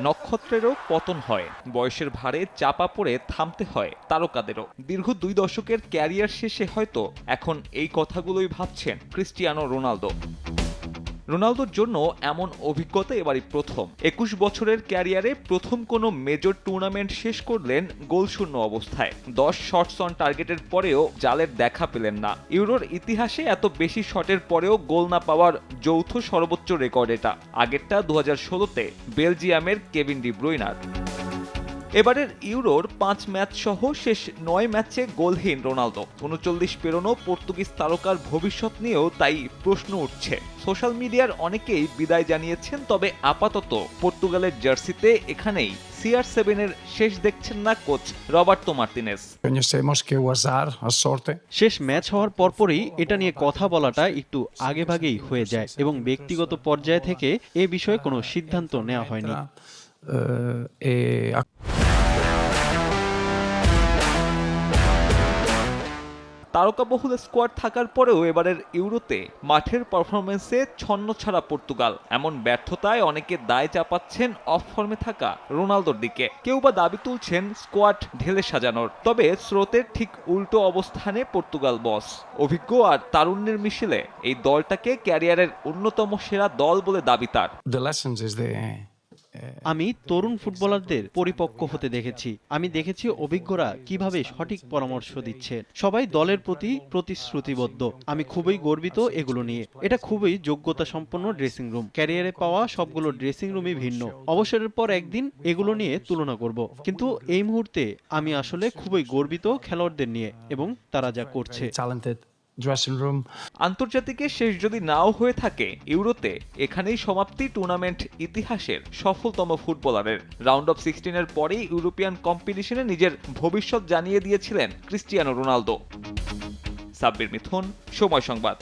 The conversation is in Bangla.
নক্ষত্রেরও পতন হয়। বয়সের ভারে চাপা পড়ে থামতে হয় তারকাদেরও। দীর্ঘ দুই দশকের ক্যারিয়ার শেষে হয়তো এখন এই কথাগুলোই ভাবছেন ক্রিস্টিয়ানো রোনালদো। রোনালদোর জন্য এমন অভিজ্ঞতা এবারই প্রথম। একুশ বছরের ক্যারিয়ারে প্রথম কোনো মেজর টুর্নামেন্ট শেষ করলেন গোলশূন্য অবস্থায়। দশ শটস অন টার্গেটের পরেও জালের দেখা পেলেন না। ইউরোর ইতিহাসে এত বেশি শটের পরেও গোল না পাওয়ার যৌথ সর্বোচ্চ রেকর্ড এটা। আগেরটা দু হাজার ষোলোতে বেলজিয়ামের কেভিন ডি ব্রুইনার। এবারের ইউরোর পাঁচ ম্যাচ সহ শেষ নয় ম্যাচে গোলহীন রোনালদো। উনচল্লিশ পেরোনো পর্তুগিজ তারকার ভবিষ্যৎ নিয়েও তাই প্রশ্ন উঠছে। সোশ্যাল মিডিয়ার অনেকেই বিদায় জানিয়েছেন তবে আপাতত পর্তুগালের জার্সিতে এখানেই সিআর সেভেনের শেষ দেখছেন না কোচ রবার্তো মার্টিনেস শেষ ম্যাচ হওয়ার পরপরই এটা নিয়ে কথা বলাটা একটু আগেভাগেই হয়ে যায় এবং ব্যক্তিগত পর্যায় থেকে এ বিষয়ে কোনো সিদ্ধান্ত নেওয়া হয়নি। তারকাবহুল স্কোয়াড থাকার পরেও এবারের ইউরোতে মাঠের পারফরমেন্সে ছন্ন ছাড়া পর্তুগাল। এমন ব্যর্থতায় অনেকে দায় চাপাচ্ছেন অফ ফর্মে থাকা রোনালদোর দিকে। কেউ বা দাবি তুলছেন স্কোয়াড ঢেলে সাজানোর, তবে স্রোতের ঠিক উল্টো অবস্থানে পর্তুগাল বস। অভিজ্ঞ আর তারুণ্যের মিশেলে এই দলটাকে ক্যারিয়ারের অন্যতম সেরা দল বলে দাবি তার। আমি তরুণ ফুটবলারদের পরিপক্ক হতে দেখেছি। আমি দেখেছি অভিজ্ঞরা কীভাবে সঠিক পরামর্শ দিচ্ছে। সবাই দলের প্রতি প্রতিশ্রুতিবদ্ধ। আমি খুবই গর্বিত এগুলো নিয়ে। এটা খুবই যোগ্যতা সম্পন্ন ড্রেসিং রুম ক্যারিয়ারে পাওয়া সবগুলো ড্রেসিং রুমই ভিন্ন। অবসরের পর একদিন এগুলো নিয়ে তুলনা করব। কিন্তু এই মুহূর্তে আমি আসলে খুবই গর্বিত খেলোয়াড়দের নিয়ে এবং তারা যা করছে। Talented রুম আন্তর্জাতিকে শেষ যদি নাও হয়ে থাকে, ইউরোতে এখানেই সমাপ্তি টুর্নামেন্ট ইতিহাসের সফলতম ফুটবলারের। রাউন্ড অফ সিক্সটিনের পরেই ইউরোপিয়ান কম্পিটিশনে নিজের ভবিষ্যৎ জানিয়ে দিয়েছিলেন ক্রিস্টিয়ানো রোনালদো। সাব্বির মিথুন, সময় সংবাদ।